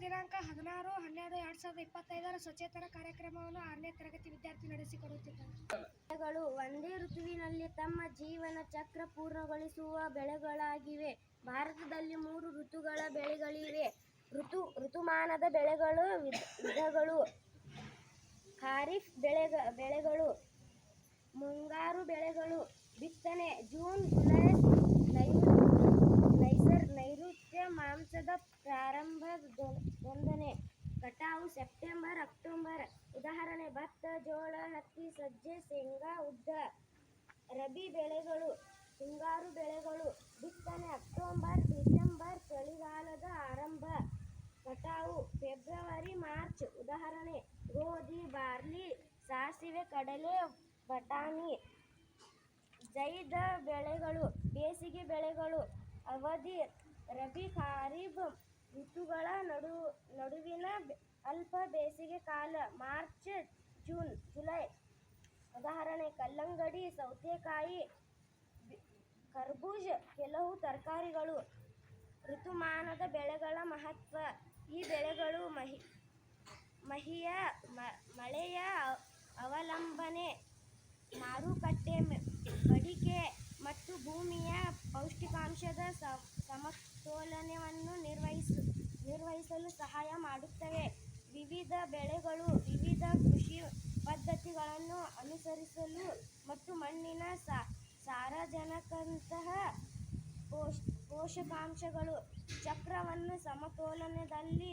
ದಿನಾಂಕ ಹದಿನಾರು, ಹನ್ನೆರಡು, ಎರಡ್ ಸಾವಿರದ ಇಪ್ಪತ್ತೈದರ ಸ್ವಚ್ಛತನ ಕಾರ್ಯಕ್ರಮವನ್ನು ಆರನೇ ತರಗತಿ ವಿದ್ಯಾರ್ಥಿ ನಡೆಸಿಕೊಡುತ್ತಿದ್ದಾರೆ. ಬೆಳೆಗಳು ಒಂದೇ ಋತುವಿನಲ್ಲಿ ತಮ್ಮ ಜೀವನ ಚಕ್ರ ಪೂರ್ಣಗೊಳಿಸುವ ಬೆಳೆಗಳಾಗಿವೆ. ಭಾರತದಲ್ಲಿ ಮೂರು ಋತುಗಳ ಬೆಳೆಗಳಿವೆ. ಋತು, ಋತುಮಾನದ ಬೆಳೆಗಳು, ವಿಧ- ವಿಧಗಳು, ಖಾರಿಫ್ ಬೆಳೆಗ, ಬೆಳೆಗಳು, ಮುಂಗಾರು ಬೆಳೆಗಳು, ಬಿತ್ತನೆ, ಜೂನ್, ಜುಲೈ ಮಾಂಸದ ಪ್ರಾರಂಭದೊಂದನೆ ಕಟಾವು ಸೆಪ್ಟೆಂಬರ್, ಅಕ್ಟೋಬರ್. ಉದಾಹರಣೆ, ಭತ್ತ, ಜೋಳ, ಹತ್ತಿ, ಸಜ್ಜೆ, ಶೇಂಗಾ, ಉದ್ದ. ರಬಿ ಬೆಳೆಗಳು, ಹಿಂಗಾರು ಬೆಳೆಗಳು. ಬಿತ್ತನೆ, ಅಕ್ಟೋಬರ್, ಡಿಸೆಂಬರ್ ಚಳಿಗಾಲದ ಆರಂಭ. ಕಟಾವು, ಫೆಬ್ರವರಿ, ಮಾರ್ಚ್. ಉದಾಹರಣೆ, ಗೋಧಿ, ಬಾರ್ಲಿ, ಸಾಸಿವೆ, ಕಡಲೆ, ಬಟಾಣಿ. ಜೈದ ಬೆಳೆಗಳು, ಬೇಸಿಗೆ ಬೆಳೆಗಳು. ಅವಧಿ, ರಬಿ ಖಾರಿಫ್ ಋತುಗಳ ನಡು, ನಡುವಿನ ಅಲ್ಪ ಬೇಸಿಗೆ ಕಾಲ, ಮಾರ್ಚ್, ಜೂನ್, ಜುಲೈ. ಉದಾಹರಣೆ, ಕಲ್ಲಂಗಡಿ, ಸೌತೆಕಾಯಿ ಕರ್ಬೂಜ, ಕೆಲವು ತರಕಾರಿಗಳು. ಋತುಮಾನದ ಬೆಳೆಗಳ ಮಹತ್ವ. ಈ ಬೆಳೆಗಳು ಮಹಿ, ಮಹಿಯ ಮಳೆಯ ಅವಲಂಬನೆ, ಮಾರುಕಟ್ಟೆ ಬಡಿಕೆ ಮತ್ತು ಭೂಮಿಯ ಪೌಷ್ಟಿಕಾಂಶದ ಸಮತೋಲನವನ್ನು ನಿರ್ವಹಿಸ ಸಹಾಯ ಮಾಡುತ್ತವೆ. ವಿವಿಧ ಬೆಳೆಗಳು, ವಿವಿಧ ಕೃಷಿ ಪದ್ಧತಿಗಳನ್ನು ಅನುಸರಿಸಲು ಮತ್ತು ಮಣ್ಣಿನ ಸಾ ಸಾರಜನಕಂತಹ ಪೋಷ್, ಪೋಷಕಾಂಶಗಳು, ಚಕ್ರವನ್ನು ಸಮತೋಲನದಲ್ಲಿ